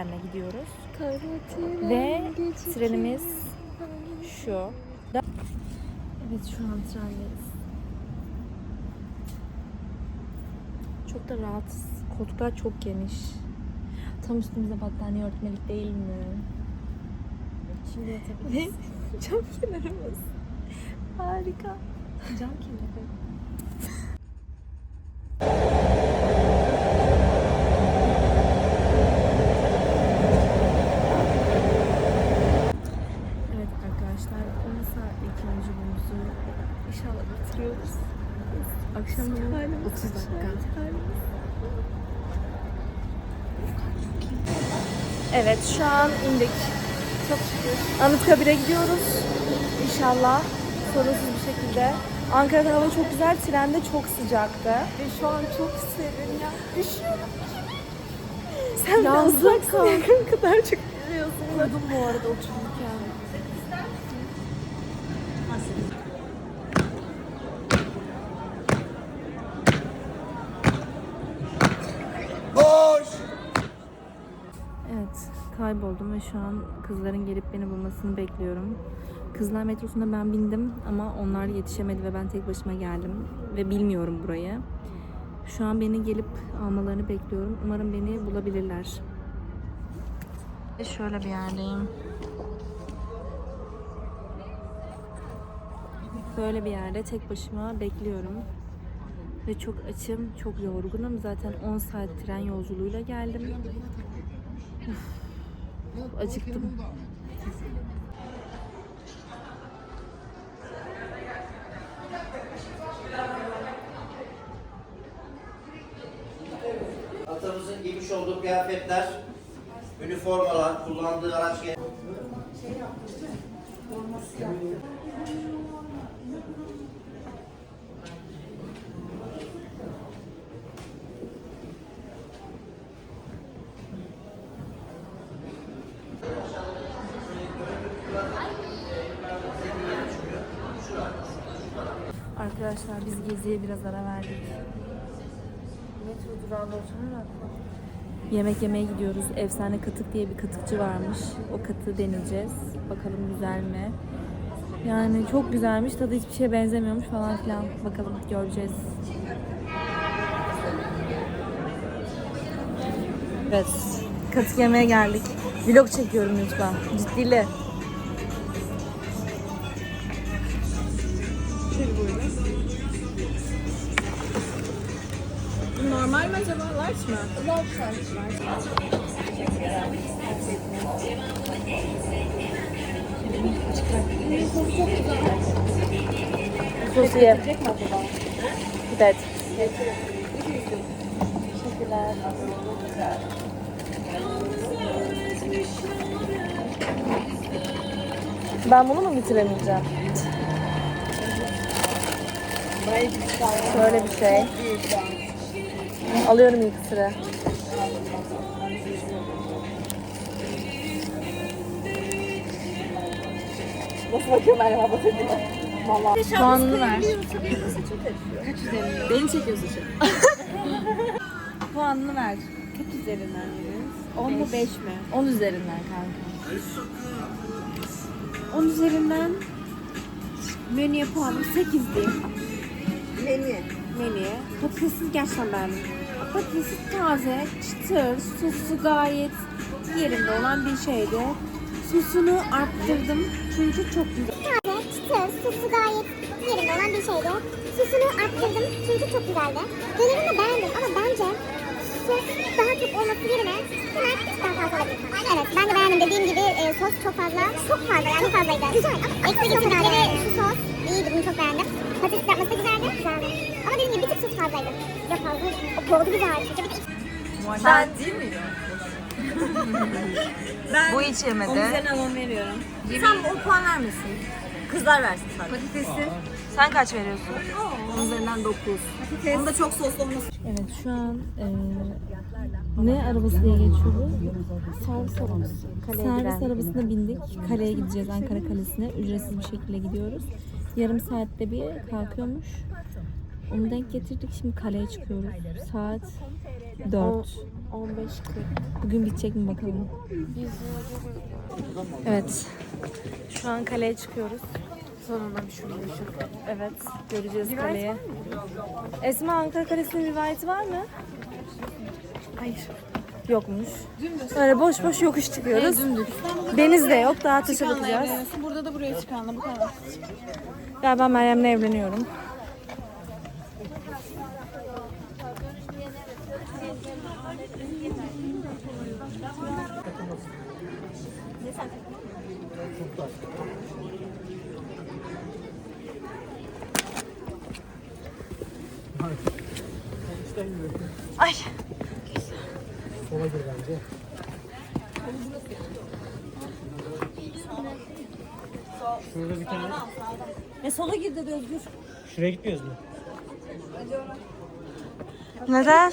trenle gidiyoruz. Ve trenimiz şu. Evet şu an trendeyiz. Çok da rahatız. Koltuklar çok geniş. Tam üstümüze battaniye örtmelik değil mi? Şimdi yatabiliriz. Cam kenarımız. Harika. Cam kenarı. Evet arkadaşlar 10 saatlik yolculuğumuzu inşallah bitiriyoruz. Akşam 30 dakika. Evet şu an indik. Çok şükür. Anıtkabir'e gidiyoruz. İnşallah sorunsuz bir şekilde. Ankara'da hava çok güzel, trende çok sıcaktı. Ve şu an çok serin ya. Üşüyorum. Sen Yazlık kadar çok geliyorsun. Uyudum bu arada otururken. Boş! Evet, kayboldum ve şu an kızların gelip beni bulmasını bekliyorum. Kızlar metrosunda ben bindim ama onlar yetişemedi ve ben tek başıma geldim ve bilmiyorum burayı. Şu an beni gelip almalarını bekliyorum. Umarım beni bulabilirler. Ve şöyle bir yerdeyim. Böyle bir yerde tek başıma bekliyorum. Ve çok açım, çok yorgunum. Zaten 10 saat tren yolculuğuyla geldim. Acıktım. Atamızın giymiş olduğu kıyafetler, üniformalar, kullandığı araç Arkadaşlar biz geziye biraz ara verdik. Metro durağında oturarak Yemek yemeye gidiyoruz. Efsane katık diye bir katıkçı varmış. O katığı deneyeceğiz. Bakalım güzel mi? Yani çok güzelmiş. Tadı hiçbir şeye benzemiyormuş falan filan. Bakalım göreceğiz. Evet. Katık yemeye geldik. Vlog çekiyorum lütfen. Ciddiyle. Acaba? Large mı? Large large. Sosu ye. Gelecek mi acaba? Evet. Teşekkürler. Ben bunu mu bitiremeyeceğim? Şöyle bir şey. Alıyorum ilk sıra. Nasıl bakıyor Meryem abla tepkine? Valla. Puanını ver. Kaç üzerinden? Beni çekiyorsun şimdi. Puanını ver. Kaç üzerinden veriyoruz? 10 mu 5 mi? 10 üzerinden kanka. 10 üzerinden menüye puanım 8 diyeyim. Menü. Menüye. Patatesi gerçekten beğendim. Patatesi taze, çıtır, sosu gayet yerinde olan bir şeydi. Sosunu arttırdım çünkü çok güzel. Taze, çıtır, sosu gayet yerinde olan bir şeydi. Sosunu arttırdım çünkü çok güzeldi. Dönerini beğendim ama bence sos daha çok olması yerine hemen bir daha fazla olabilir. Evet ben de beğendim dediğim gibi e, sos çok fazla. Çok fazla yani çok fazlaydı. Güzel ama ekstra getirdiği şu sos iyiydi bunu çok beğendim. Patates yapması güzeldi. Güzeldi. Ama dediğim gibi fazlaydı. Ya fazla. O boğdu. Bir de Ben değil mi? ben Bu hiç yemedi. 10 üzerinden 10 veriyorum. Sen o puan vermesin. Kızlar versin sadece. Patatesi Sen kaç veriyorsun? 10 üzerinden 9. Patates. Onda çok soslu olması. Evet şu an eee, ne arabası diye geçiyor bu? Servis arabası. Servis arabasına bindik. Kaleye gideceğiz Ankara Kalesi'ne. Ücretsiz bir şekilde gidiyoruz. Yarım saatte bir kalkıyormuş. Onu denk getirdik. Şimdi kaleye çıkıyoruz. Saat 4. 15 40. Bugün bitecek mi bakalım. Evet. Şu an kaleye çıkıyoruz. Sonunda bir şurada şu. Evet. Göreceğiz kaleyi. Esma Ankara Kalesi'nin rivayeti var mı? Hayır. Yokmuş. Öyle boş boş yokuş çıkıyoruz. Deniz de yok. Daha taşa bakacağız. Burada da buraya çıkanla bu kadar. Ben Meryem'le evleniyorum. Ay. Şurada bir tane. E sola gir dedi Özgür. Şuraya gitmiyoruz mu? Neden?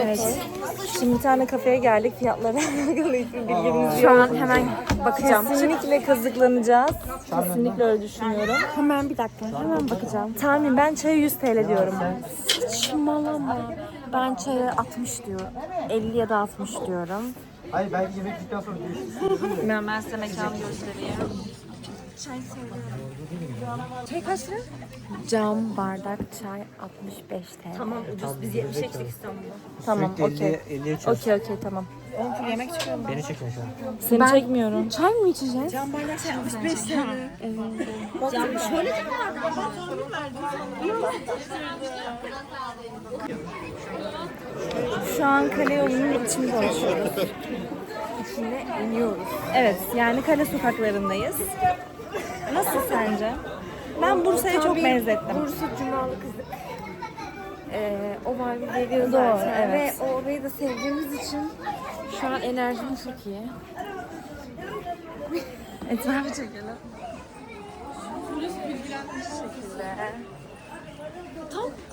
Evet. Şimdi bir tane kafeye geldik. Fiyatlara alakalı hiçbir bilgimiz Şu yok. an hemen bakacağım. Kesinlikle kazıklanacağız. Kesinlikle öyle düşünüyorum. Hemen bir dakika. Hemen bakacağım. Tahmin ben çaya 100 TL diyorum. Saçmalama. Ben çaya 60 diyorum. 50 ya da 60 diyorum. Hayır belki yemek bittikten sonra. Bilmiyorum ben size mekan göstereyim. Çay kaç lira? Cam bardak çay 65 TL. Tamam ucuz. Biz 70 eksik İstanbul'da. Tamam Sürekli okey. 50'ye 50'ye çarp. Okey okey tamam. Beni çekin şu an. Seni Ben- çekmiyorum. Çay mı içeceğiz? Şu an kale yolunun içini dolaşıyoruz. İçinde iniyoruz. Evet yani kale sokaklarındayız. Nasıl sence? Ben Bursa'ya çok benzettim. Bursa Cumalı Kızık. Ee, o vibe'ı veriyor Doğru, zaten. evet. Ve orayı da sevdiğimiz için şu an enerjim çok iyi. Etrafı çekelim.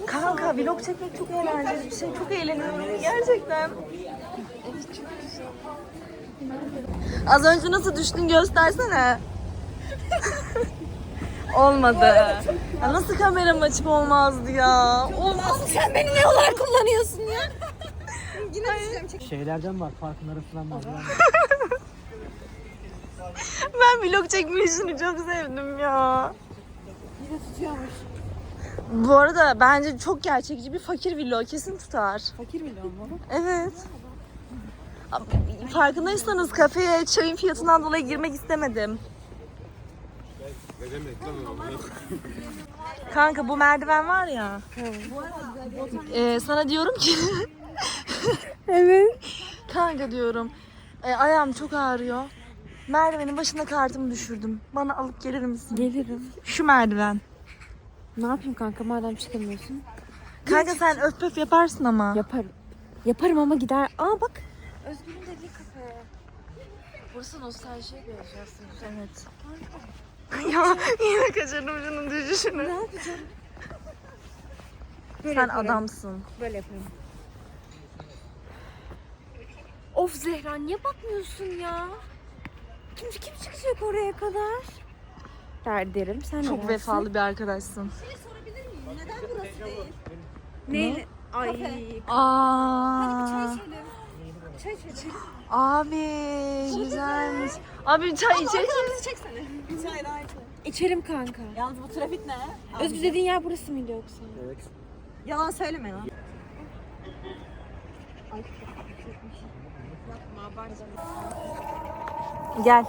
Kanka vlog çekmek çok eğlenceli bir şey. Çok eğleniyorum gerçekten. Az önce nasıl düştün göstersene. Olmadı. Ya nasıl kameramı açıp olmazdı ya? Olmaz. Sen beni ne olarak kullanıyorsun ya? Şeylerden var, farkın arasından var. Ben vlog çekme işini çok sevdim ya. Bu arada bence çok gerçekçi bir fakir vlog kesin tutar. Fakir vlog mu? Evet. Abi, Farkındaysanız kafeye çayın fiyatından dolayı girmek istemedim. Kanka bu merdiven var ya. Ee, sana diyorum ki. evet. Kanka diyorum. e, ayağım çok ağrıyor. Merdivenin başına kartımı düşürdüm. Bana alıp gelir misin? Gelirim. Şu merdiven. Ne yapayım kanka madem çıkamıyorsun? Kanka sen öp öp yaparsın ama. Yaparım. Yaparım ama gider. Aa bak. Özgür'ün dediği kafe. Burası nostaljiye aslında. Evet. ya yine kaçırdım şunun düşüşünü. Ne yapacağım? Sen yaparım. adamsın. Böyle yaparım. Of Zehra niye bakmıyorsun ya? Kim kim çıkacak oraya kadar? Der derim. Sen ne Çok dersin? vefalı bir arkadaşsın. Ne? Ay. Aa. Çay içelim. Abi güzelmiş. Abi çay içelim. Çeksene. Bir çay daha içelim. İçerim kanka. Yalnız bu trafik ne? Özgür dediğin yer burası mıydı yoksa? Evet. Yalan söyleme lan. Gel.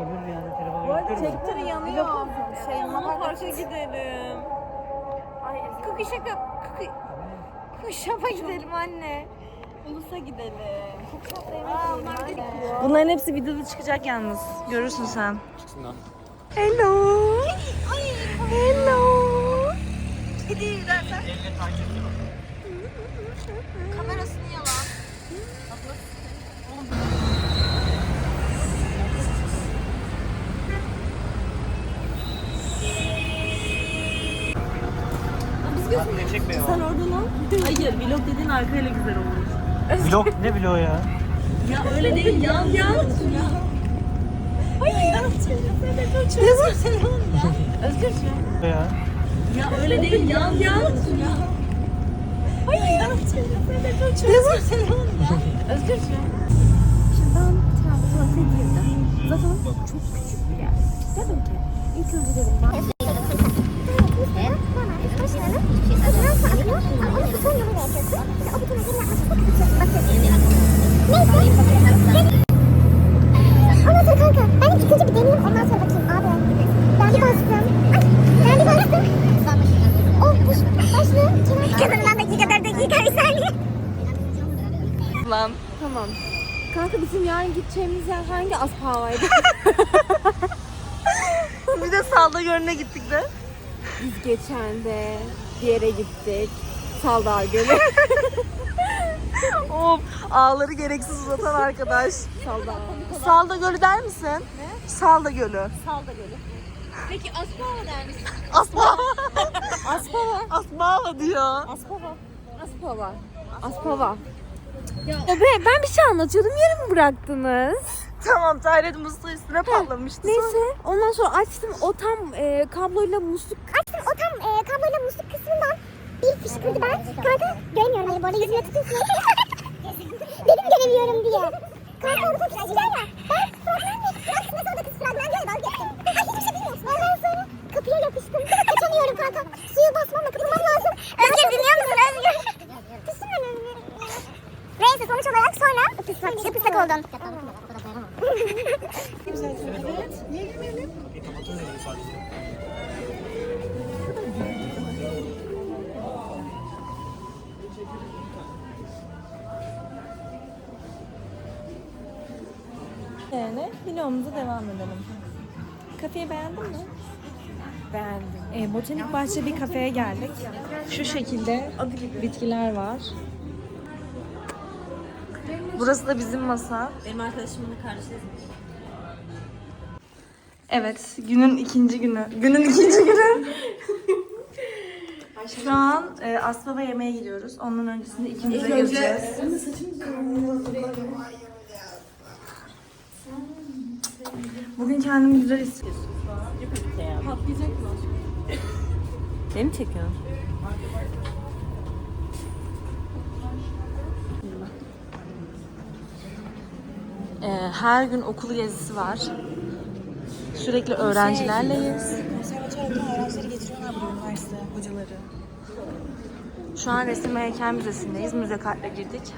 Öbür yani telefonu götürme. Tektür yanıyor. Şey yanına parka gidelim. Ay Kuki şaka. Kuki. Şapa gidelim anne. Ulus'a gidelim. Çok tatlı yemek yiyelim. Bunların hepsi videoda çıkacak yalnız. Görürsün sen. Çıksın lan. Hello. Hello. Elle takip Kamerasını yalan. Ne çekmiyor. Sen. Hayır vlog dediğin arkayla güzel olur. Vlog ne vlog ya? Ya öyle değil yan yan. Ya. Ya öyle değil yan yan. Şimdi ben Trabzon'a girdim. Zaten çok küçük bir yer. Dedim ki ilk önce dedim ben hangi Aspava'ydı? Bir de salda görüne gittik de. Biz geçen de bir yere gittik. Saldar Gölü. Of ağları gereksiz uzatan arkadaş. Saldar. Salda Gölü der misin? Ne? Salda Gölü. Salda Gölü. Peki Aspava der misin? Asma. Aspava. Asma diyor. Aspava. Aspava. Aspava. Ya be, ben bir şey anlatıyordum yarım bıraktınız? Tamam Tayret musluğu üstüne patlamıştı. Neyse ondan sonra açtım o tam e, kabloyla musluk Açtım o tam e, kabloyla musluk kısmından bir fışkırdı ben. Kanka göremiyorum hani bu arada yüzüme tutuyorsun. Dedim göremiyorum diye. Kanka onu çok güzel ya. Ben fragman mı? Aslında sonra kız fragman diye dalga geçtim. Ay hiçbir şey bilmiyorsun. Ondan sonra kapıya yapıştım. Kaçamıyorum kanka. Suyu basmamla kapatmam lazım. Özgür dinliyor musun Özgür? Kızım ben Neyse sonuç olarak sonra ıpıslak, ıpıslak oldun. Yani vlogumuza devam edelim. Kafeyi beğendin mi? beğendim. Ee, botanik bahçe bir kafeye geldik. Şu şekilde bitkiler var. Burası da bizim masa. Benim arkadaşımın kardeşi Evet, günün ikinci günü. Günün ikinci günü. Şu an e, Aspava yemeğe gidiyoruz. Ondan öncesinde ikimize gireceğiz. Bugün kendimi güzel hissediyorum. Beni mi çekiyorsun? Ee, her gün okul gezisi var. Sürekli öğrencilerleyiz. Konservatuvardan öğrencileri getiriyorlar buraya üniversite hocaları. Şu an Resim ve Heykel Müzesi'ndeyiz. Müze kartla girdik.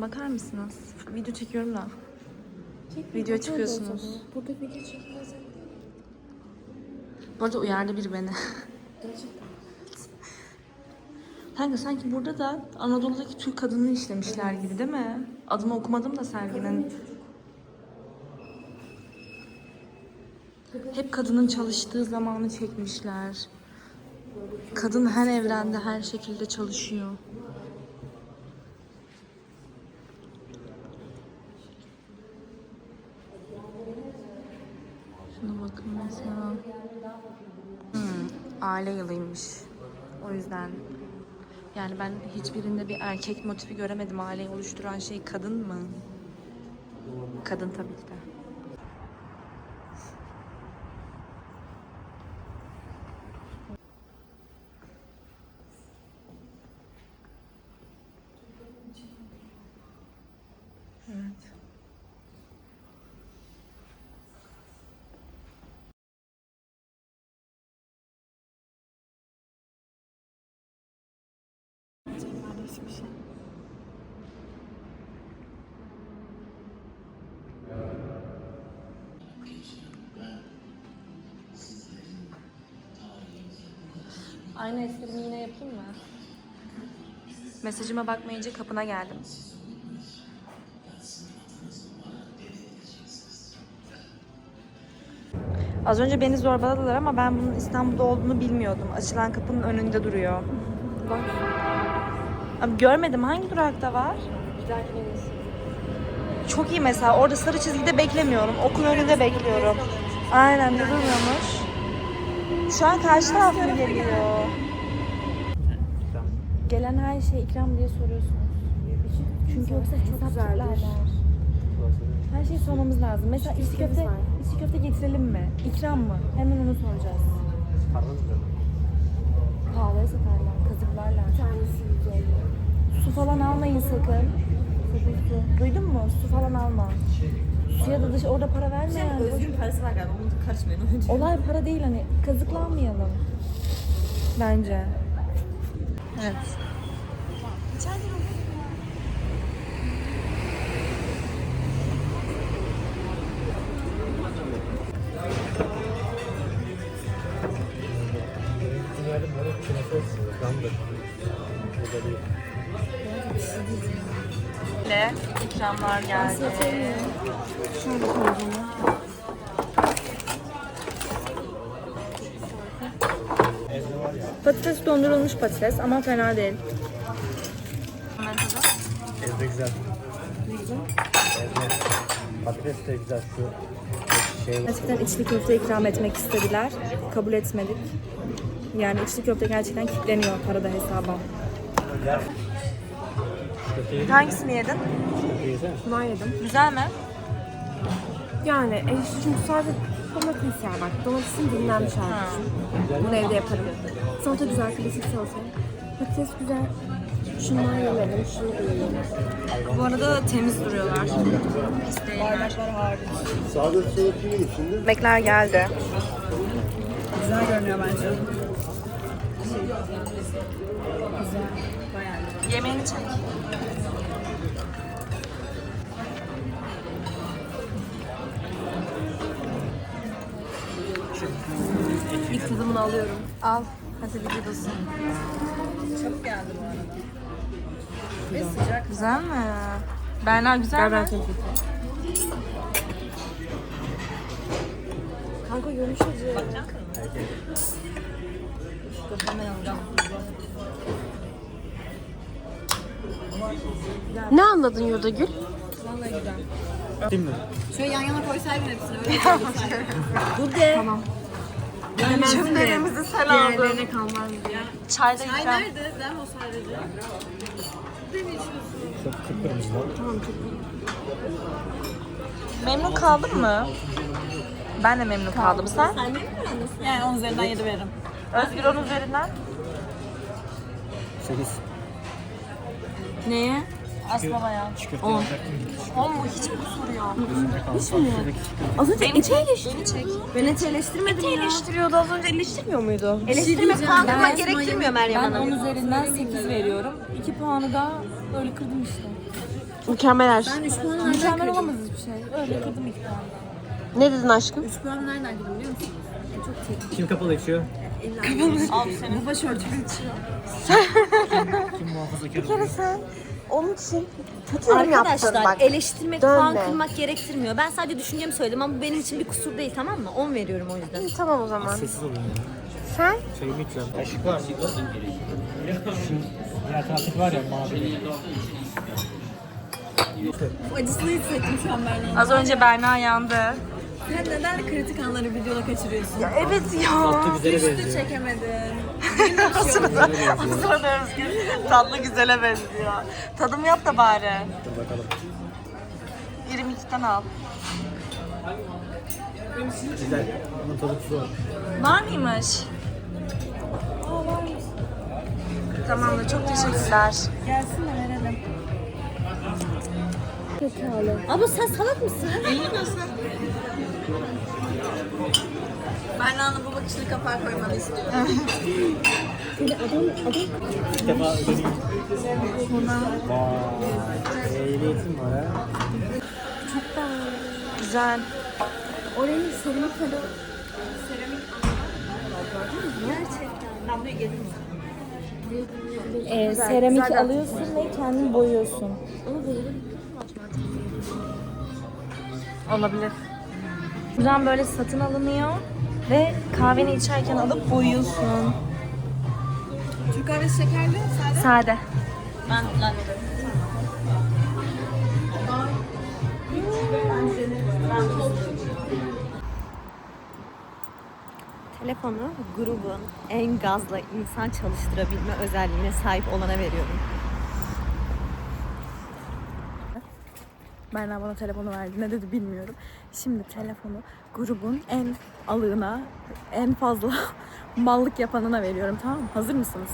Bakar mısınız? Video çekiyorum da. Video çıkıyorsunuz. Burada video çekmez. Bu arada uyardı biri beni. Kanka sanki burada da Anadolu'daki Türk kadını işlemişler gibi değil mi? Adını okumadım da serginin. Hep kadının çalıştığı zamanı çekmişler. Kadın her evrende her şekilde çalışıyor. Aile yılıymış. O yüzden yani ben hiçbirinde bir erkek motifi göremedim. Aileyi oluşturan şey kadın mı? Kadın tabii ki de. Evet. Hiçbir şey. Aynı esprimi yine yapayım mı? Mesajıma bakmayınca kapına geldim. Az önce beni zorbaladılar ama ben bunun İstanbul'da olduğunu bilmiyordum. Açılan kapının önünde duruyor. Bak. Abi görmedim. Hangi durakta var? Çok iyi mesela. Orada sarı çizgide beklemiyorum. Okul önünde bekliyorum. Aynen ne durmuyormuş. Şu an karşı taraf mı geliyor? Gelen her şey ikram diye soruyorsunuz. Çünkü yoksa çok güzeldir. Her şeyi sormamız lazım. Mesela içli köfte, içli köfte getirelim mi? İkram mı? Hemen onu soracağız. Pahalıya satarlar, kazıklarlar. Su falan almayın sakın. Sakın su. Duydun mu? Su falan alma. Suya da dış orada para verme yani. Özgün parası var galiba. Onu karışmayın önce. Olay para değil hani kazıklanmayalım. Bence. Evet. Böyle ikramlar geldi. Şöyle koyacağım. Patates dondurulmuş patates ama fena değil. Ezde güzel. Ezde. Patates de güzel şu şey Gerçekten içli köfte ikram etmek istediler. Kabul etmedik. Yani içli köfte gerçekten kilitleniyor parada hesaba. Hangisini yedin? Yesene. Bunlar yedim. Güzel mi? Yani e, çünkü sadece domates yer bak. Domatesin dinlenmiş hali. Bunu evde yaparım. Salata güzel, klasik salata. Patates güzel. Şundan yemedim, şunu da yemedim. Bu arada temiz duruyorlar. Pis değiller. Sağda soğuk değil şimdi. Yemekler geldi. Güzel görünüyor bence. Yemeğini çek. İlk tadımını alıyorum. Al. Hadi videodasın. Çabuk geldi bu arada. Ve sıcak. Güzel mi? Berna güzel mi? Kanka yumuşacık. Ne anladın Yurda Gül? Değil mi? Şöyle yan yana koysaydın hepsini öyle Bu de. Tamam. De. Cümlelerimizi sen aldın. Diğerlerine kalmaz ya. Çayda Ay ikram. nerede? Mi o sadece? Çok kıpkırmızı lan. Memnun kaldın mı? Ben de memnun kaldım. Sen? Yani 10 üzerinden 7 veririm. Özgür onun üzerinden. 8. Neye? Çiğ köfte yapacaktım. Oğlum bu hiç mi kusur yok? Hiç mi? Az önce eti Beni çek. Ben eti eleştirmedim ya. eleştiriyordu az önce eleştirmiyor muydu? Eleştirme puan Ben- kırmak gerektirmiyor Meryem Ben Hanım. 10 üzerinden 8 veriyorum. 2 puanı da öyle kırdım işte. Mükemmeler. Ben 3 puan nereden Mükemmel olamaz hiçbir şey. Öyle kırdım 2 puanı. Ne dedin aşkım? 3 puan nereden kırdım biliyor musunuz? Kim kapalı içiyor? Al seni. Bu başörtülü içiyor. Kim muhafazakar? sen onun için kötü yorum yaptın Arkadaşlar bak. eleştirmek Dönme. puan kırmak gerektirmiyor. Ben sadece düşüncemi söyledim ama bu benim için bir kusur değil tamam mı? 10 veriyorum o yüzden. İyi, tamam o zaman. Sessiz olun ya. Sen? Çayımı içiyorum. Kaşık var mı? Diğer taraftaki var ya mavi. Acısını hissettim şu an ben. Az önce Berna yandı. Sen neden kritik anları videoda kaçırıyorsun? Evet ya. Tatlı güzele benziyor. Çekemedin. o sırada, o sırada Özgür tatlı güzele benziyor. Tadım yap da bari. Dur bakalım. 22'den al. Güzel. Bunun tadı tuzu var. Var mıymış? Tamamdır çok teşekkürler. Gelsin de verelim. Abla sen salak mısın? Berna'nın bu bakışını kapağa koymanı istiyorum. İlk defa ödeniyor. Vay. Ehliyetim var ha. Güzel. Oranın seramik tadı Ee, seramik alıyorsun ve kendin boyuyorsun. Olabilir. Buradan böyle satın alınıyor ve kahveni içerken alıp boyuyorsun. Türk kahvesi şekerli, sade. Sade. Ben lan. Telefonu grubun en gazla insan çalıştırabilme özelliğine sahip olana veriyorum. Berna bana telefonu verdi. Ne dedi bilmiyorum. Şimdi telefonu grubun en alığına, en fazla mallık yapanına veriyorum. Tamam mı? Hazır mısınız?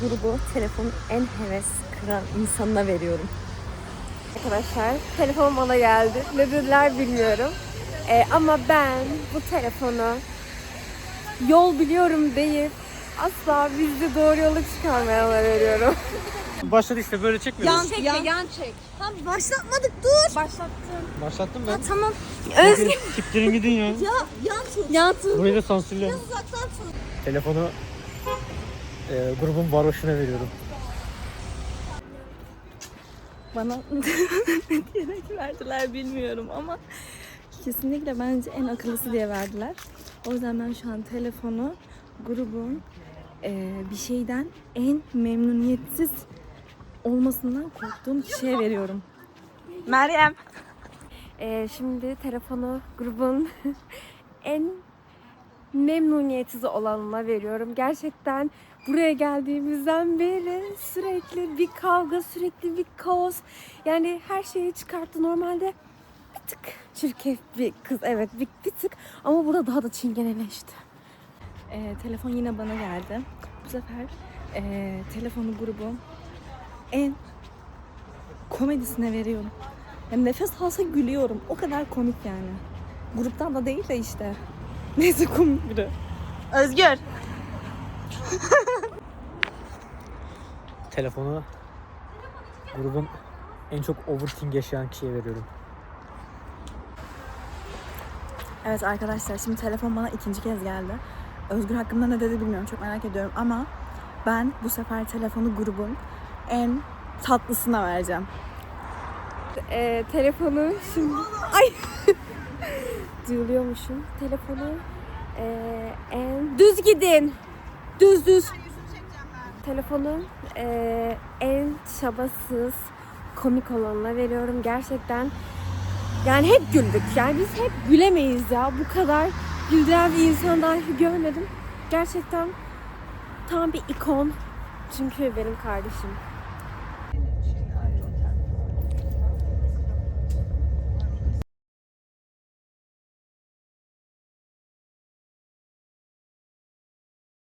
Grubu telefonun en heves kıran insanına veriyorum. arkadaşlar. Telefon bana geldi. Ne dediler bilmiyorum. Ee, ama ben bu telefonu yol biliyorum deyip asla bizi doğru yola çıkarmayanlara veriyorum. Başladı işte böyle çekmiyoruz. Yan, yan, yan çek. Tamam başlatmadık dur. Başlattım ben. Tamam. Özgür. Siktirin gidin ya. Ya yan tut. Ya tut. Burayı da sansürlüyorum. Uzaktan tut. Telefonu e, grubun varoşuna veriyorum. Bana ne diyerek verdiler bilmiyorum ama kesinlikle bence en akıllısı diye verdiler. O yüzden ben şu an telefonu grubun bir şeyden en memnuniyetsiz olmasından korktuğum kişiye veriyorum. Meryem. Ee, şimdi telefonu grubun en memnuniyetsiz olanına veriyorum. Gerçekten buraya geldiğimizden beri sürekli bir kavga, sürekli bir kaos. Yani her şeyi çıkarttı. Normalde bir tık çirkef bir kız evet bir, bir tık ama burada daha da çingeneleşti. Eee, telefon yine bana geldi. Bu sefer eee, telefonu grubun en komedisine veriyorum. Yani nefes alsa gülüyorum. O kadar komik yani. Gruptan da değil de işte. Neyse komik biri. Özgür. Telefonu grubun en çok overthink yaşayan kişiye veriyorum. Evet arkadaşlar şimdi telefon bana ikinci kez geldi. Özgür hakkında ne dedi bilmiyorum çok merak ediyorum ama ben bu sefer telefonu grubun en tatlısına vereceğim. Ee, telefonu şimdi... Ay! Duyuluyormuşum. Telefonu ee, en... Düz gidin! Düz düz! Telefonu ee, en çabasız, komik olanına veriyorum. Gerçekten yani hep güldük. Yani biz hep gülemeyiz ya. Bu kadar güldüren bir insan dahi görmedim. Gerçekten tam bir ikon. Çünkü benim kardeşim.